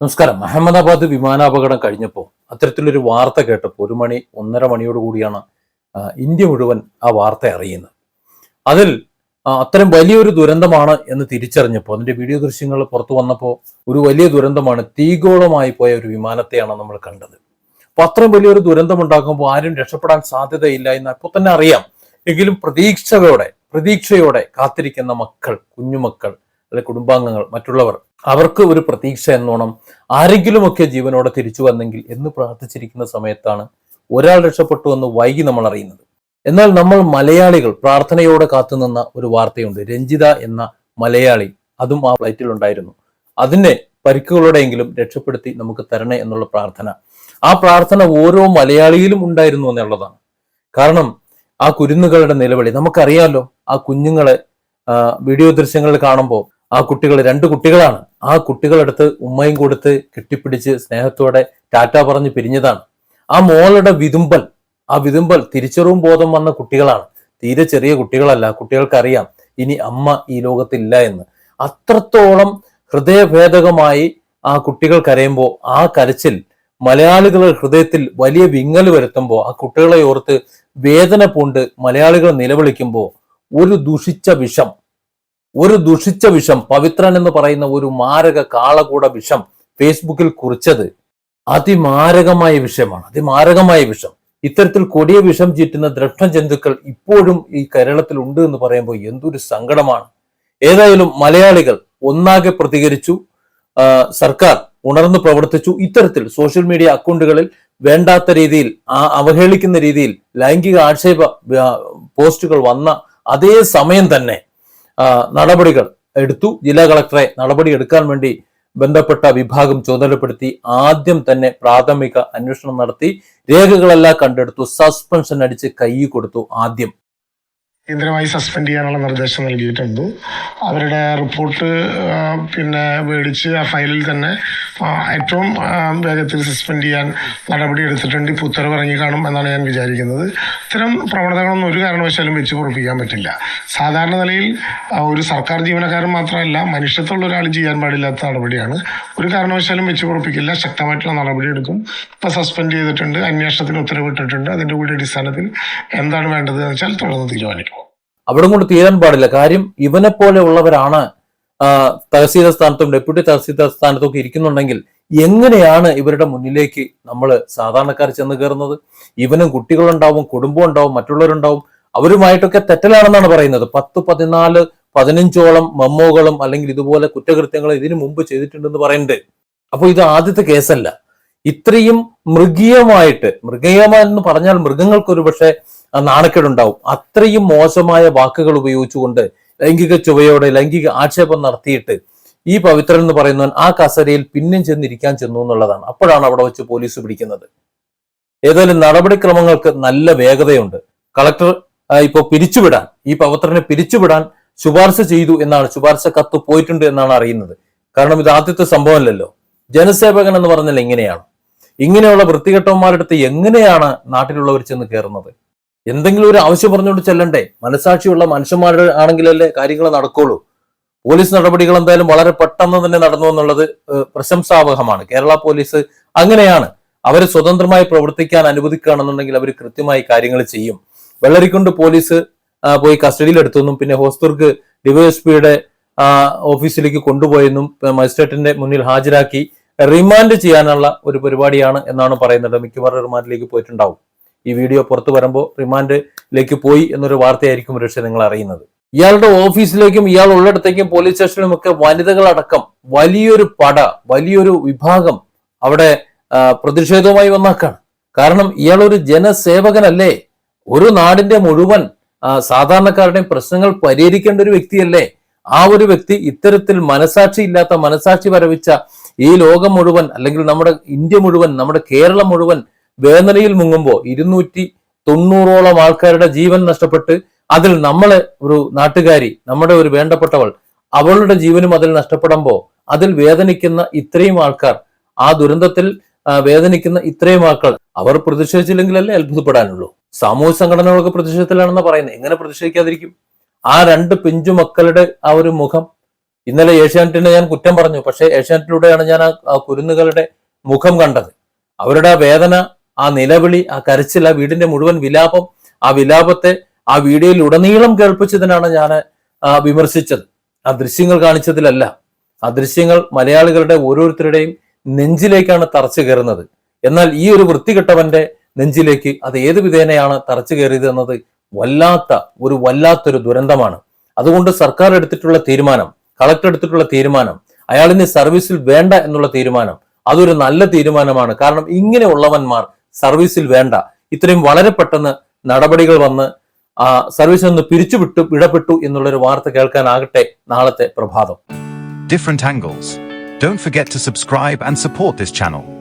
നമസ്കാരം. അഹമ്മദാബാദ് വിമാനാപകടം കഴിഞ്ഞപ്പോൾ അത്തരത്തിലൊരു വാർത്ത കേട്ടപ്പോൾ ഒരു മണി ഒന്നര മണിയോട് കൂടിയാണ് ഇന്ത്യ മുഴുവൻ ആ വാർത്ത അറിയുന്നത്. അതിൽ അത്തരം വലിയൊരു ദുരന്തമാണ് എന്ന് തിരിച്ചറിഞ്ഞപ്പോൾ അതിന്റെ വീഡിയോ ദൃശ്യങ്ങൾ പുറത്തു വന്നപ്പോൾ ഒരു വലിയ ദുരന്തമാണ് തീഗോളമായി പോയ ഒരു വിമാനത്തെയാണ് നമ്മൾ കണ്ടത്. അപ്പൊ അത്രയും വലിയൊരു ദുരന്തം ഉണ്ടാക്കുമ്പോൾ ആരും രക്ഷപ്പെടാൻ സാധ്യതയില്ല എന്ന് അപ്പോൾ തന്നെ അറിയാം. എങ്കിലും പ്രതീക്ഷയോടെ പ്രതീക്ഷയോടെ കാത്തിരിക്കുന്ന മക്കൾ കുഞ്ഞുമക്കൾ അല്ലെ കുടുംബാംഗങ്ങൾ മറ്റുള്ളവർ അവർക്ക് ഒരു പ്രതീക്ഷ എന്നോണം ആരെങ്കിലുമൊക്കെ ജീവനോടെ തിരിച്ചു വന്നെങ്കിൽ എന്ന് പ്രാർത്ഥിച്ചിരിക്കുന്ന സമയത്താണ് ഒരാൾ രക്ഷപ്പെട്ടു എന്ന് വൈകി നമ്മൾ അറിയുന്നത്. എന്നാൽ നമ്മൾ മലയാളികൾ പ്രാർത്ഥനയോടെ കാത്തുനിന്ന ഒരു വാർത്തയുണ്ട്. രഞ്ജിത എന്ന മലയാളി അതും ആ ഫ്ലൈറ്റിൽ ഉണ്ടായിരുന്നു. അതിനെ പരിക്കുകളോടെയെങ്കിലും രക്ഷപ്പെടുത്തി നമുക്ക് തരണേ എന്നുള്ള പ്രാർത്ഥന. ആ പ്രാർത്ഥന ഓരോ മലയാളിയിലും ഉണ്ടായിരുന്നു എന്നുള്ളതാണ്. കാരണം ആ കുരുന്നുകളുടെ നിലവിളി നമുക്കറിയാലോ ആ കുഞ്ഞുങ്ങളെ വീഡിയോ ദൃശ്യങ്ങളിൽ കാണുമ്പോൾ ആ കുട്ടികൾ രണ്ട് കുട്ടികളാണ്. ആ കുട്ടികളെടുത്ത് ഉമ്മയും കൊടുത്ത് കെട്ടിപ്പിടിച്ച് സ്നേഹത്തോടെ ടാറ്റ പറഞ്ഞ് പിരിഞ്ഞതാണ്. ആ മോളുടെ വിതുമ്പൽ ആ വിതുമ്പൽ തിരിച്ചറിവും ബോധം വന്ന കുട്ടികളാണ്. തീരെ ചെറിയ കുട്ടികളല്ല. കുട്ടികൾക്കറിയാം ഇനി അമ്മ ഈ ലോകത്തില്ല എന്ന്. അത്രത്തോളം ഹൃദയഭേദകമായി ആ കുട്ടികൾ കരയുമ്പോൾ ആ കരച്ചിൽ മലയാളികളുടെ ഹൃദയത്തിൽ വലിയ വിങ്ങൽ വരുത്തുമ്പോൾ ആ കുട്ടികളെ ഓർത്ത് വേദന പൂണ്ട് മലയാളികൾ നിലവിളിക്കുമ്പോൾ ഒരു ദുഷിച്ച വിഷം ഒരു ദുഷിച്ച വിഷം പവിത്രൻ എന്ന് പറയുന്ന ഒരു മാരക കാളകൂട വിഷം ഫേസ്ബുക്കിൽ കുറിച്ചത് അതിമാരകമായ വിഷയമാണ് അതിമാരകമായ വിഷം. ഇത്തരത്തിൽ കൊടിയ വിഷം ചീറ്റുന്ന ദൃഷ്ട ജന്തുക്കൾ ഇപ്പോഴും ഈ കേരളത്തിൽ ഉണ്ട് എന്ന് പറയുമ്പോൾ എന്തൊരു സങ്കടമാണ്. ഏതായാലും മലയാളികൾ ഒന്നാകെ പ്രതികരിച്ചു സർക്കാർ ഉണർന്നു പ്രവർത്തിച്ചു. ഇത്തരത്തിൽ സോഷ്യൽ മീഡിയ അക്കൗണ്ടുകളിൽ വേണ്ടാത്ത രീതിയിൽ ആ അവഹേളിക്കുന്ന രീതിയിൽ ലൈംഗിക ആക്ഷേപ പോസ്റ്റുകൾ വന്ന അതേ സമയം തന്നെ നടപടികൾ എടുത്തു. ജില്ലാ കളക്ടറെ നടപടി എടുക്കാൻ വേണ്ടി ബന്ധപ്പെട്ട വിഭാഗം ചുമതലപ്പെടുത്തി ആദ്യം തന്നെ പ്രാഥമിക അന്വേഷണം നടത്തി. രേഖകളെല്ലാം കണ്ടെടുത്തു. സസ്പെൻഷൻ അടിച്ച് കൈ കൊടുത്തു ആദ്യം. കേന്ദ്രമായി സസ്പെൻഡ് ചെയ്യാനുള്ള നിർദ്ദേശം നൽകിയിട്ടുണ്ട്. അവരുടെ റിപ്പോർട്ട് പിന്നെ മേടിച്ച് ആ ഫയലിൽ തന്നെ ഏറ്റവും വേഗത്തിൽ സസ്പെൻഡ് ചെയ്യാൻ നടപടി എടുത്തിട്ടുണ്ട്. ഇപ്പോൾ ഉത്തരവ് ഇറങ്ങിക്കാണും എന്നാണ് ഞാൻ വിചാരിക്കുന്നത്. ഇത്തരം പ്രവണതകളൊന്നും ഒരു കാരണവശാലും വെച്ച് പൊറപ്പിക്കാൻ പറ്റില്ല. സാധാരണ നിലയിൽ ഒരു സർക്കാർ ജീവനക്കാരൻ മാത്രമല്ല മനുഷ്യത്തുള്ള ഒരാൾ ചെയ്യാൻ പാടില്ലാത്ത നടപടിയാണ്. ഒരു കാരണവശാലും വെച്ച് പൊറപ്പിക്കില്ല. ശക്തമായിട്ടുള്ള നടപടി എടുക്കും. ഇപ്പം സസ്പെൻഡ് ചെയ്തിട്ടുണ്ട്. അന്വേഷണത്തിന് ഉത്തരവിട്ടിട്ടുണ്ട് അതിന്റെ കൂടി അടിസ്ഥാനത്തിൽ എന്താണ് വേണ്ടത് എന്ന് വെച്ചാൽ തുടർന്ന് തീരുമാനിക്കും. അവിടെ കൊണ്ട് തീരാൻ പാടില്ല. കാര്യം ഇവനെ പോലെ ഉള്ളവരാണ് തഹസീൽദാർ സ്ഥാനത്തും ഡെപ്യൂട്ടി തഹസീൽദാർ സ്ഥാനത്തും ഒക്കെ ഇരിക്കുന്നുണ്ടെങ്കിൽ എങ്ങനെയാണ് ഇവരുടെ മുന്നിലേക്ക് നമ്മൾ സാധാരണക്കാർ ചെന്ന് കയറുന്നത്? ഇവനും കുട്ടികളുണ്ടാവും കുടുംബം ഉണ്ടാവും മറ്റുള്ളവരുണ്ടാവും. അവരുമായിട്ടൊക്കെ തെറ്റലാണെന്നാണ് പറയുന്നത്. പത്ത് പതിനാല് പതിനഞ്ചോളം മമ്മോകളും അല്ലെങ്കിൽ ഇതുപോലെ കുറ്റകൃത്യങ്ങൾ ഇതിനു മുമ്പ് ചെയ്തിട്ടുണ്ടെന്ന് പറയുന്നുണ്ട്. അപ്പോൾ ഇത് ആദ്യത്തെ കേസല്ല. ഇത്രയും മൃഗീയമായിട്ട് മൃഗീയമായെന്ന് പറഞ്ഞാൽ മൃഗങ്ങൾക്ക് ഒരു പക്ഷേ നാണക്കേടുണ്ടാവും. അത്രയും മോശമായ വാക്കുകൾ ഉപയോഗിച്ചുകൊണ്ട് ലൈംഗിക ചുവയോടെ ലൈംഗിക ആക്ഷേപം നടത്തിയിട്ട് ഈ പവിത്രൻ എന്ന് പറയുന്നവൻ ആ കസരയിൽ പിന്നെയും ചെന്നിരിക്കാൻ ചെന്നു എന്നുള്ളതാണ്. അപ്പോഴാണ് അവിടെ വെച്ച് പോലീസ് പിടിക്കുന്നത്. ഏതായാലും നടപടിക്രമങ്ങൾക്ക് നല്ല വേഗതയുണ്ട്. കളക്ടർ ഇപ്പോൾ ഇപ്പോ പിരിച്ചുവിടാൻ ഈ പവിത്രനെ പിരിച്ചുവിടാൻ ശുപാർശ ചെയ്തു എന്നാണ് ശുപാർശ കത്ത് പോയിട്ടുണ്ട് എന്നാണ് അറിയുന്നത്. കാരണം ഇത് ആദ്യത്തെ സംഭവമല്ലല്ലോ. ജനസേവകൻ എന്ന് പറഞ്ഞാൽ എങ്ങനെയാണ് ഇങ്ങനെയുള്ള വൃത്തികെട്ടവന്മാരുടെ അടുത്ത് എങ്ങനെയാണ് നാട്ടിലുള്ളവർ ചെന്ന് കയറുന്നത്? എന്തെങ്കിലും ഒരു ആവശ്യം പറഞ്ഞുകൊണ്ട് ചെല്ലണ്ടേ? മനസാക്ഷിയുള്ള മനുഷ്യന്മാരുടെ ആണെങ്കിലല്ലേ കാര്യങ്ങൾ നടക്കുള്ളൂ. പോലീസ് നടപടികൾ എന്തായാലും വളരെ പെട്ടെന്ന് തന്നെ നടന്നു എന്നുള്ളത് പ്രശംസാവഹമാണ്. കേരള പോലീസ് അങ്ങനെയാണ്. അവർ സ്വതന്ത്രമായി പ്രവർത്തിക്കാൻ അനുവദിക്കുകയാണെന്നുണ്ടെങ്കിൽ അവർ കൃത്യമായി കാര്യങ്ങൾ ചെയ്യും. വെള്ളരിക്കുണ്ട് പോലീസ് പോയി കസ്റ്റഡിയിൽ എടുത്തെന്നും പിന്നെ ഹോസ്തുർക്ക് ഡിവൈഎസ്പിയുടെ ഓഫീസിലേക്ക് കൊണ്ടുപോയെന്നും മജിസ്ട്രേറ്റിന്റെ മുന്നിൽ ഹാജരാക്കി റിമാൻഡ് ചെയ്യാനുള്ള ഒരു പരിപാടിയാണ് എന്നാണ് പറയുന്നത്. മിക്കവാറും റിമാൻഡിലേക്ക് പോയിട്ടുണ്ടാവും. ഈ വീഡിയോ പുറത്തു വരുമ്പോൾ റിമാൻഡിലേക്ക് പോയി എന്നൊരു വാർത്തയായിരിക്കും ഒരുപക്ഷെ നിങ്ങൾ അറിയുന്നത്. ഇയാളുടെ ഓഫീസിലേക്കും ഇയാൾ ഉള്ളിടത്തേക്കും പോലീസ് സ്റ്റേഷനിലും ഒക്കെ വനിതകളടക്കം വലിയൊരു പട വലിയൊരു വിഭാഗം അവിടെ പ്രതിഷേധവുമായി വന്നാക്കാണ്. കാരണം ഇയാൾ ഒരു ജനസേവകനല്ലേ? ഒരു നാടിന്റെ മുഴുവൻ സാധാരണക്കാരുടെയും പ്രശ്നങ്ങൾ പരിഹരിക്കേണ്ട ഒരു വ്യക്തിയല്ലേ? ആ ഒരു വ്യക്തി ഇത്തരത്തിൽ മനസാക്ഷി ഇല്ലാത്ത മനസാക്ഷി വരവിച്ച ഈ ലോകം മുഴുവൻ അല്ലെങ്കിൽ നമ്മുടെ ഇന്ത്യ മുഴുവൻ നമ്മുടെ കേരളം മുഴുവൻ വേദനയിൽ മുങ്ങുമ്പോൾ ഇരുന്നൂറ്റി തൊണ്ണൂറോളം ആൾക്കാരുടെ ജീവൻ നഷ്ടപ്പെട്ട് അതിൽ നമ്മളെ ഒരു നാട്ടുകാരി നമ്മുടെ ഒരു വേണ്ടപ്പെട്ടവൾ അവളുടെ ജീവനും അതിൽ നഷ്ടപ്പെടുമ്പോൾ അതിൽ വേദനിക്കുന്ന ഇത്രയും ആൾക്കാർ ആ ദുരന്തത്തിൽ വേദനിക്കുന്ന ഇത്രയും ആൾക്കാർ അവർ പ്രതിഷേധിച്ചില്ലെങ്കിലല്ലേ അത്ഭുതപ്പെടാനുള്ളൂ? സാമൂഹ്യ സംഘടനകളൊക്കെ പ്രതിഷേധത്തിലാണെന്ന് പറയുന്നത് എങ്ങനെ പ്രതിഷേധിക്കാതിരിക്കും? ആ രണ്ട് പിഞ്ചു മക്കളുടെ ആ ഒരു മുഖം. ഇന്നലെ ഏഷ്യാനെറ്റിനെ ഞാൻ കുറ്റം പറഞ്ഞു പക്ഷേ ഏഷ്യാനെറ്റിലൂടെയാണ് ഞാൻ ആ കുരുന്നുകളുടെ മുഖം കണ്ടത്. അവരുടെ ആ വേദന ആ നിലവിളി ആ കരച്ചിൽ ആ വീടിന്റെ മുഴുവൻ വിലാപം ആ വിലാപത്തെ ആ വീഡിയോയിൽ ഉടനീളം കേൾപ്പിച്ചതിനാണ് ഞാൻ വിമർശിച്ചത്. ആ ദൃശ്യങ്ങൾ കാണിച്ചതിലല്ല. ആ ദൃശ്യങ്ങൾ മലയാളികളുടെ ഓരോരുത്തരുടെയും നെഞ്ചിലേക്കാണ് തറച്ചു കയറുന്നത്. എന്നാൽ ഈ ഒരു വൃത്തികെട്ടവന്റെ നെഞ്ചിലേക്ക് അത് ഏത് വിധേനയാണ് തറച്ചു കയറിയത് എന്നത് വല്ലാത്ത ഒരു വല്ലാത്തൊരു ദുരന്തമാണ്. അതുകൊണ്ട് സർക്കാർ എടുത്തിട്ടുള്ള തീരുമാനം കളക്ടർ എടുത്തിട്ടുള്ള തീരുമാനം അയാളിന് സർവീസിൽ വേണ്ട എന്നുള്ള തീരുമാനം അതൊരു നല്ല തീരുമാനമാണ്. കാരണം ഇങ്ങനെയുള്ളവന്മാർ സർവീസിൽ വേണ്ട ഇത്രയും വളരെ പെട്ടെന്ന് നടപടികൾ വന്ന് ആ സർവീസിൽ നിന്ന് പിരിച്ചുവിട്ടു വിടപ്പെട്ടു എന്നുള്ളൊരു വാർത്ത കേൾക്കാനാകട്ടെ നാളത്തെ പ്രഭാതം different angles. Don't forget to subscribe and support this channel.